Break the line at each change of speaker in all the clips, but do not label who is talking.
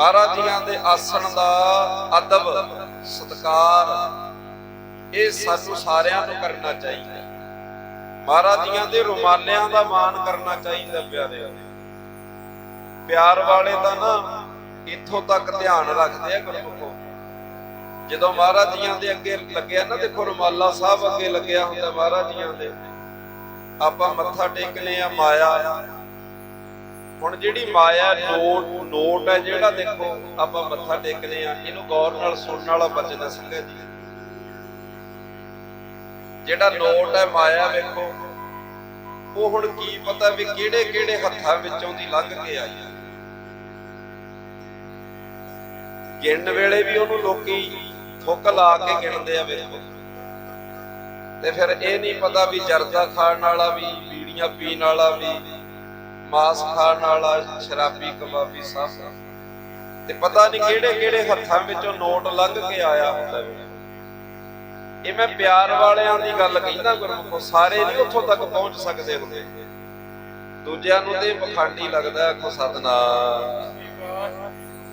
ਮਹਾਰਾਜ ਜੀਆਂ ਦੇ ਆਸਣ ਦਾ ਅਦਬ, ਸਤਕਾਰ, ਇਹ ਸਾਨੂੰ ਸਾਰਿਆਂ ਨੂੰ ਕਰਨਾ ਚਾਹੀਦਾ ਮਹਾਰਾਜ ਜੀਆਂ ਦੇ ਰੁਮਾਲਿਆਂ ਦਾ ਮਾਣ ਕਰਨਾ ਚਾਹੀਦਾ ਪਿਆਰਿਓ। ਪਿਆਰ ਵਾਲੇ ਤਾਂ ਨਾ ਇੱਥੋਂ ਤੱਕ ਧਿਆਨ ਰੱਖਦੇ ਆ ਗੁਰਮੁਖੋ। ਜਦੋਂ ਮਹਾਰਾਜ ਜੀਆਂ ਦੇ ਅੱਗੇ ਲੱਗਿਆ ਨਾ, ਦੇਖੋ ਰੁਮਾਲਾ ਸਾਹਿਬ ਅੱਗੇ ਲੱਗਿਆ ਹੁੰਦਾ ਮਹਾਰਾਜ ਜੀਆਂ ਦੇ। ਆਪਾਂ ਮੱਥਾ ਟੇਕਨੇ ਆ, ਮਾਇਆ। ਹੁਣ ਜਿਹੜੀ ਮਾਇਆ ਨੋਟ ਨੋਟ ਹੈ ਜਿਹੜਾ ਦੇਖੋ ਆਪਾਂ ਮੱਥਾ ਟੇਕਦੇ ਆ ਇਹਨੂੰ ਗੌਰ ਨਾਲ ਸੁਣਨ ਵਾਲਾ ਬਚਨ ਸੰਗਤ ਜੀ ਜਿਹੜਾ ਨੋਟ ਹੈ ਮਾਇਆ ਵੇਖੋ, ਉਹ ਹੁਣ ਕੀ ਪਤਾ ਵੀ ਕਿਹੜੇ ਕਿਹੜੇ ਹੱਥਾਂ ਵਿੱਚੋਂ ਦੀ ਲੰਘ ਕੇ ਆਈ ਹੈ। ਗਿਣਨ ਵੇਲੇ ਵੀ ਉਹਨੂੰ ਲੋਕੀ ਥੁੱਕ ਲਾ ਕੇ ਗਿਣਦੇ ਆ ਵੇਖੋ। ਤੇ ਫਿਰ ਇਹ ਨਹੀਂ ਪਤਾ ਵੀ ਜਰਦਾ ਖਾਣ ਵਾਲਾ ਵੀ, ਬੀੜੀਆਂ ਪੀਣ ਵਾਲਾ ਵੀ ਮਾਸ ਖਾਣ ਵਾਲਾ ਸ਼ਰਾਬੀ ਕਬਾਬੀ ਸਭ। ਤੇ ਪਤਾ ਨਹੀਂ ਕਿਹੜੇ ਕਿਹੜੇ ਹੱਥਾਂ ਵਿੱਚੋਂ ਨੋਟ ਲੰਘ ਕੇ ਆਇਆ ਹੁੰਦਾ ਇਹ ਮੈਂ ਪਿਆਰ ਵਾਲਿਆਂ ਦੀ ਗੱਲ ਕਹਿੰਦਾ ਗੁਰਮੁਖੋ, ਸਾਰੇ ਨਹੀਂ ਉੱਥੋਂ ਤੱਕ ਪਹੁੰਚ ਸਕਦੇ ਹੁੰਦੇ। ਦੂਜਿਆਂ ਨੂੰ ਤੇ ਪਖੰਡੀ ਲੱਗਦਾ ਆਖੋ ਸਤਨਾਮ।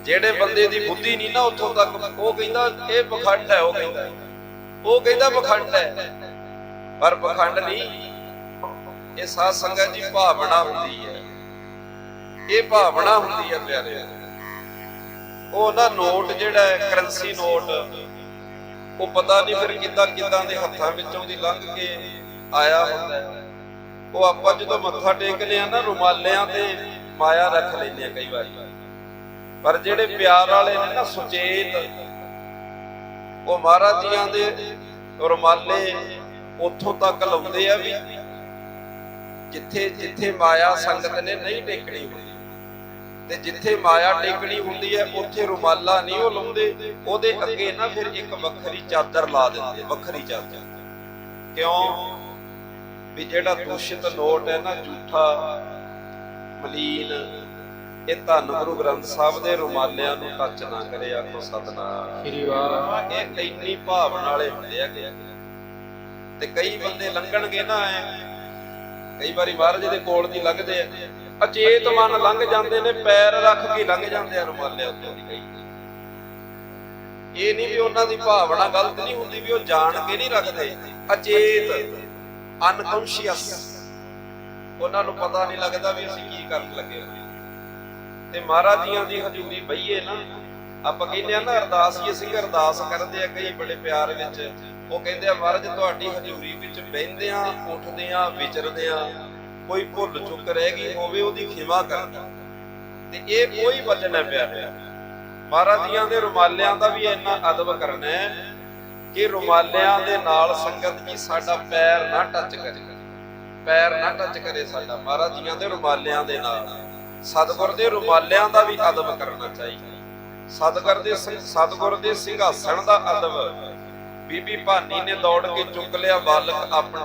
ਜਿਹੜੇ ਬੰਦੇ ਦੀ ਬੁੱਧੀ ਨਹੀਂ ਨਾ ਉੱਥੋਂ ਤੱਕ, ਉਹ ਕਹਿੰਦਾ ਇਹ ਪਖੰਡ ਹੈ, ਉਹ ਕਹਿੰਦਾ। ਉਹ ਕਹਿੰਦਾ ਪਖੰਡ ਹੈ। ਪਰ ਪਖੰਡ ਨਹੀਂ। ਇਹ ਸਾਧ ਸੰਗਤ ਦੀ ਭਾਵਨਾ ਹੁੰਦੀ ਹੈ। ਇਹ ਭਾਵਨਾ ਹੁੰਦੀ ਹੈ ਪਿਆਰੇ ਉਹ ਨਾ ਨੋਟ ਜਿਹੜਾ ਹੈ, ਕਰੰਸੀ ਨੋਟ, ਉਹ ਪਤਾ ਨਹੀਂ ਫਿਰ ਕਿੱਦਾਂ ਕਿੱਦਾਂ ਦੇ ਹੱਥਾਂ ਵਿੱਚੋਂ ਦੀ ਲੰਘ ਕੇ ਆਇਆ ਹੁੰਦਾ ਉਹ ਆਪਾਂ ਜਦੋਂ ਮੱਥਾ ਟੇਕਦੇ ਆ ਨਾ, ਰੁਮਾਲਿਆਂ ਤੇ ਮਾਇਆ ਰੱਖ ਲੈਂਦੇ ਆ ਕਈ ਵਾਰੀ। ਪਰ ਜਿਹੜੇ ਪਿਆਰ ਵਾਲੇ ਨੇ ਨਾ, ਸੁਚੇਤ, ਉਹ ਮਹਾਰਾਜ ਜੀਆਂ ਦੇ ਰੁਮਾਲੇ ਉੱਥੋਂ ਤੱਕ ਲਾਉਂਦੇ ਆ ਵੀ ਜਿੱਥੇ ਜਿੱਥੇ ਮਾਇਆ ਸੰਗਤ ਨੇ ਨਹੀਂ ਟੇਕਣੀ ਹੁੰਦੀ। ਤੇ ਜਿੱਥੇ ਮਾਇਆ ਟੇਕਣੀ ਹੁੰਦੀ ਹੈ ਉੱਥੇ ਰੁਮਾਲਾ ਨਹੀਂ ਉਹ ਲਾਉਂਦੇ। ਉਹਦੇ ਅੱਗੇ ਨਾ ਫਿਰ ਇੱਕ ਵੱਖਰੀ ਚਾਦਰ ਲਾ ਦਿੰਦੇ ਵੱਖਰੀ ਚਾਦਰ। ਕਿਉਂ? ਵੀ ਜਿਹੜਾ ਦੂਸ਼ਿਤ ਨੋਟ ਹੈ ਨਾ ਝੂਠਾ ਮਲੀਨ ਇਹ ਧੰਨ ਗੁਰੂ ਗ੍ਰੰਥ ਸਾਹਿਬ ਦੇ ਰੁਮਾਲਿਆਂ ਨੂੰ ਟੱਚ ਨਾ ਕਰੇ ਆਖੋ ਸਤਨਾਮ।
ਸ੍ਰੀ ਵਾਹ
ਇਹ ਇੰਨੀ ਭਾਵਨਾ ਵਾਲੇ ਹੁੰਦੇ ਆ। ਕਿ ਤੇ ਕਈ ਬੰਦੇ ਲੰਘਣਗੇ ਨਾ ਐ। ਕਈ ਵਾਰੀ ਮਹਾਰਾਜ ਦੇ ਕੋਲ ਦੀ ਲੰਘਦੇ ਆ। ਅਚੇਤ ਮਨ ਲੰਘ ਜਾਂਦੇ ਨੇ, ਪੈਰ ਰੱਖ ਕੇ ਲੰਘ ਜਾਂਦੇ ਆ ਰੁਮਾਲਿਆਂ ਉੱਤੇ ਦੀ ਕਈ। ਇਹ ਨਹੀਂ ਵੀ ਉਹਨਾਂ ਦੀ ਭਾਵਨਾ ਗਲਤ ਨਹੀਂ ਹੁੰਦੀ ਵੀ ਉਹ ਜਾਣ ਕੇ ਨਹੀਂ ਰੱਖਦੇ। ਅਚੇਤ ਅਨਕੌਂਸ਼ੀਅਸ ਉਹਨਾਂ ਨੂੰ ਪਤਾ ਨਹੀਂ ਲੱਗਦਾ ਵੀ ਅਸੀਂ ਕੀ ਕਰਨ ਲੱਗੇ ਤੇ ਮਹਾਰਾਜ ਜੀਆਂ ਦੀ ਹਜ਼ੂਰੀ ਬਈਏ ਨਾ, ਆਪਾਂ ਕਹਿੰਦੇ ਆ ਨਾ, ਅਰਦਾਸ ਅਰਦਾਸੀਏ ਅਸੀਂ ਅਰਦਾਸ ਕਰਦੇ ਆ, ਕਈ ਬੜੇ ਪਿਆਰ ਵਿੱਚ। ਉਹ ਕਹਿੰਦੇ ਆ, ਮਹਾਰਾਜ, ਤੁਹਾਡੀ ਹਜ਼ੂਰੀ ਵਿੱਚ ਬਹਿੰਦੇ ਆ, ਉੱਠਦੇ ਆ, ਵਿਚਰਦੇ ਆ। ਕੋਈ ਭੁੱਲ ਚੁੱਕ ਰਹਿ ਗਈ ਹੋਵੇ, ਉਹਦੀ ਖਿਮਾ ਕਰਦਾ ਤੇ ਇਹ ਕੋਈ ਵਚਨ ਹੈ ਪਿਆਰਿਆ ਮਹਾਰਾਜ ਜੀਆਂ ਦੇ ਰੁਮਾਲਿਆਂ ਦਾ ਵੀ ਇੰਨਾ ਅਦਬ ਕਰਨਾ ਹੈ ਕਿ ਰੁਮਾਲਿਆਂ ਦੇ ਨਾਲ ਸੰਗਤ ਜੀ ਸਾਡਾ ਪੈਰ ਨਾ ਟੱਚ ਕਰੇ। ਪੈਰ ਨਾ ਟੱਚ ਕਰੇ ਸਾਡਾ। ਮਹਾਰਾਜ ਜੀਆਂ ਦੇ ਰੁਮਾਲਿਆਂ ਦੇ ਨਾਲ। ਸਤਿਗੁਰ ਦੇ ਰੁਮਾਲਿਆਂ ਦਾ ਵੀ ਅਦਬ ਕਰਨਾ ਚਾਹੀਦਾ। ਸਤਿਗੁਰ ਦੇ ਸਿੰਘ- ਦੇ ਸਿੰਘਾਸਣ ਦਾ ਅਦਬ। ਬੀਬੀ ਭਾਨੀ ਨੇ ਦੌੜ ਕੇ ਚੁੱਕ ਲਿਆ, ਬਾਲਕ ਆਪਣਾ